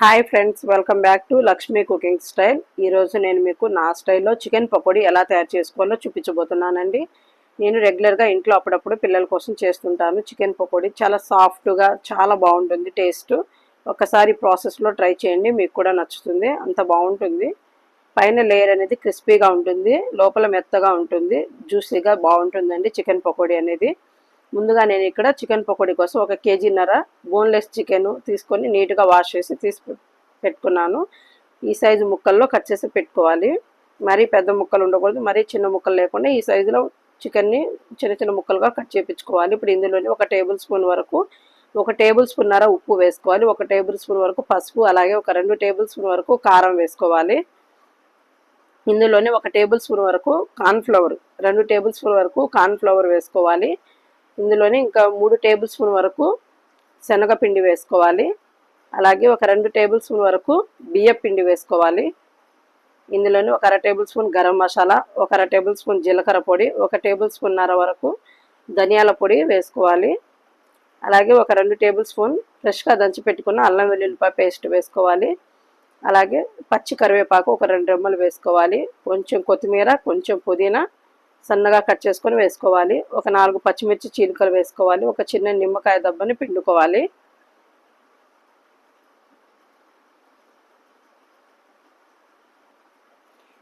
Hi friends welcome back to Lakshmi cooking style. ఈరోజు నేను మీకు నా స్టైల్లో చికెన్ పకోడీ ఎలా తయారు చేసుకోవాలో చూపించబోతున్నానండి. నేను రెగ్యులర్గా ఇంట్లో అప్పుడప్పుడు పిల్లల కోసం చేస్తుంటాను. చికెన్ పకోడీ చాలా సాఫ్ట్గా చాలా బాగుంటుంది టేస్ట్. ఒకసారి ప్రాసెస్లో ట్రై చేయండి మీకు కూడా నచ్చుతుంది అంత బాగుంటుంది. పైన లేయర్ అనేది క్రిస్పీగా ఉంటుంది లోపల మెత్తగా ఉంటుంది జ్యూసీగా బాగుంటుందండి చికెన్ పకోడీ అనేది. ముందుగా నేను ఇక్కడ చికెన్ పకోడీ కోసం ఒక కేజీన్నర బోన్లెస్ చికెన్ తీసుకొని నీట్గా వాష్ చేసి తీసి పెట్టుకున్నాను. ఈ సైజు ముక్కల్లో కట్ చేసి పెట్టుకోవాలి. మరీ పెద్ద ముక్కలు ఉండకూడదు మరీ చిన్న ముక్కలు లేకుండా ఈ సైజులో చికెన్ని చిన్న చిన్న ముక్కలుగా కట్ చేయించుకోవాలి ఇప్పుడు ఇందులోనే ఒక టేబుల్ స్పూన్ వరకు ఒక టేబుల్ స్పూన్నర ఉప్పు వేసుకోవాలి ఒక టేబుల్ స్పూన్ వరకు పసుపు అలాగే ఒక రెండు టేబుల్ స్పూన్ వరకు కారం వేసుకోవాలి. ఇందులోనే ఒక టేబుల్ స్పూన్ వరకు కార్న్ఫ్లవర్ రెండు టేబుల్ స్పూన్ వరకు కార్న్ఫ్లవర్ వేసుకోవాలి. ఇందులోనే ఇంకా మూడు టేబుల్ స్పూన్ వరకు శనగపిండి వేసుకోవాలి. అలాగే ఒక రెండు టేబుల్ స్పూన్ వరకు బియ్యం పిండి వేసుకోవాలి. ఇందులోనే ఒక అర టేబుల్ స్పూన్ గరం మసాలా ఒక అర టేబుల్ స్పూన్ జీలకర్ర పొడి ఒక టేబుల్ స్పూన్నర వరకు ధనియాల పొడి వేసుకోవాలి. అలాగే ఒక రెండు టేబుల్ స్పూన్ ఫ్రెష్గా దంచి పెట్టుకున్న అల్లం వెల్లుల్లిపాయ పేస్ట్ వేసుకోవాలి. అలాగే పచ్చి కరివేపాకు ఒక రెండు రెమ్మలు వేసుకోవాలి. కొంచెం కొత్తిమీర కొంచెం పుదీనా సన్నగా కట్ చేసుకొని వేసుకోవాలి. ఒక నాలుగు పచ్చిమిర్చి చీలికలు వేసుకోవాలి. ఒక చిన్న నిమ్మకాయ దబ్బని పిండుకోవాలి.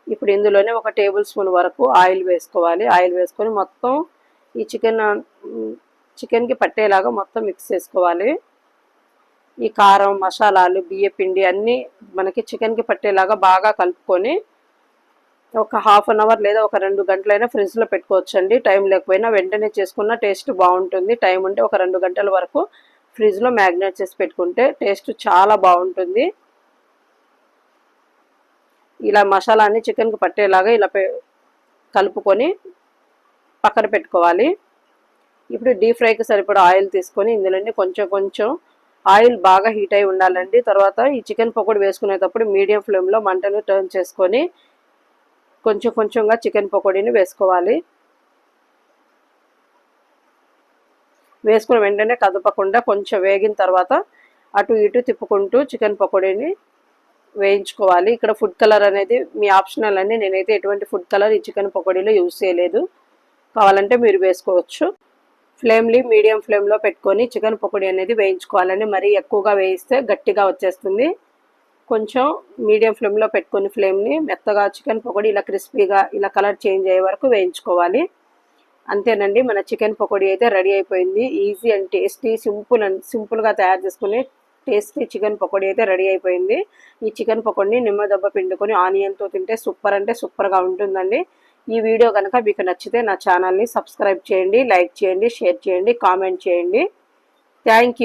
ఇప్పుడు ఇందులోనే ఒక టేబుల్ స్పూన్ వరకు ఆయిల్ వేసుకోవాలి. ఆయిల్ వేసుకొని మొత్తం ఈ చికెన్ చికెన్కి పట్టేలాగా మొత్తం మిక్స్ చేసుకోవాలి. ఈ కారం మసాలాలు బియ్య పిండి అన్నీ మనకి చికెన్కి పట్టేలాగా బాగా కలుపుకొని ఒక హాఫ్ అన్ అవర్ లేదా ఒక రెండు గంటలైనా ఫ్రిడ్జ్లో పెట్టుకోవచ్చండి. టైం లేకపోయినా వెంటనే చేసుకున్న టేస్ట్ బాగుంటుంది. టైం ఉంటే ఒక రెండు గంటల వరకు ఫ్రిడ్జ్లో మ్యాగ్నేట్ చేసి పెట్టుకుంటే టేస్ట్ చాలా బాగుంటుంది. ఇలా మసాలాన్ని చికెన్కి పట్టేలాగా ఇలా కలుపుకొని పక్కన పెట్టుకోవాలి. ఇప్పుడు డీప్ ఫ్రైకి సరిపడా ఆయిల్ తీసుకొని ఇందులోనే కొంచెం కొంచెం ఆయిల్ బాగా హీట్ అయి ఉండాలండి. తర్వాత ఈ చికెన్ పకోడీ వేసుకునేటప్పుడు మీడియం ఫ్లేమ్లో మంటను టర్న్ చేసుకొని కొంచెం కొంచెంగా చికెన్ పకోడీని వేసుకోవాలి. వేసుకున్న వెంటనే కదపకుండా కొంచెం వేగిన తర్వాత అటు ఇటు తిప్పుకుంటూ చికెన్ పకోడీని వేయించుకోవాలి. ఇక్కడ ఫుడ్ కలర్ అనేది మీ ఆప్షనల్ అండి నేనైతే ఎటువంటి ఫుడ్ కలర్ ఈ చికెన్ పకోడీలో యూజ్ చేయలేదు. కావాలంటే మీరు వేసుకోవచ్చు. ఫ్లేమ్ని మీడియం ఫ్లేమ్లో పెట్టుకొని చికెన్ పకోడీ అనేది వేయించుకోవాలండి మరీ ఎక్కువగా వేయిస్తే గట్టిగా వచ్చేస్తుంది. కొంచెం మీడియం ఫ్లేమ్లో పెట్టుకొని ఫ్లేమ్ని మెత్తగా చికెన్ పకోడీ ఇలా క్రిస్పీగా ఇలా కలర్ చేంజ్ అయ్యే వరకు వేయించుకోవాలి. అంతేనండి మన చికెన్ పకోడీ అయితే రెడీ అయిపోయింది. Easy and tasty simple and సింపుల్గా తయారు చేసుకునే టేస్టీ చికెన్ పకోడీ అయితే రెడీ అయిపోయింది. ఈ చికెన్ పకోడీని నిమ్మదెబ్బ పిండుకొని ఆనియన్తో తింటే సూపర్ అంటే సూపర్గా ఉంటుందండి. ఈ వీడియో కనుక మీకు నచ్చితే నా ఛానల్ని సబ్స్క్రైబ్ చేయండి లైక్ చేయండి షేర్ చేయండి కామెంట్ చేయండి. థ్యాంక్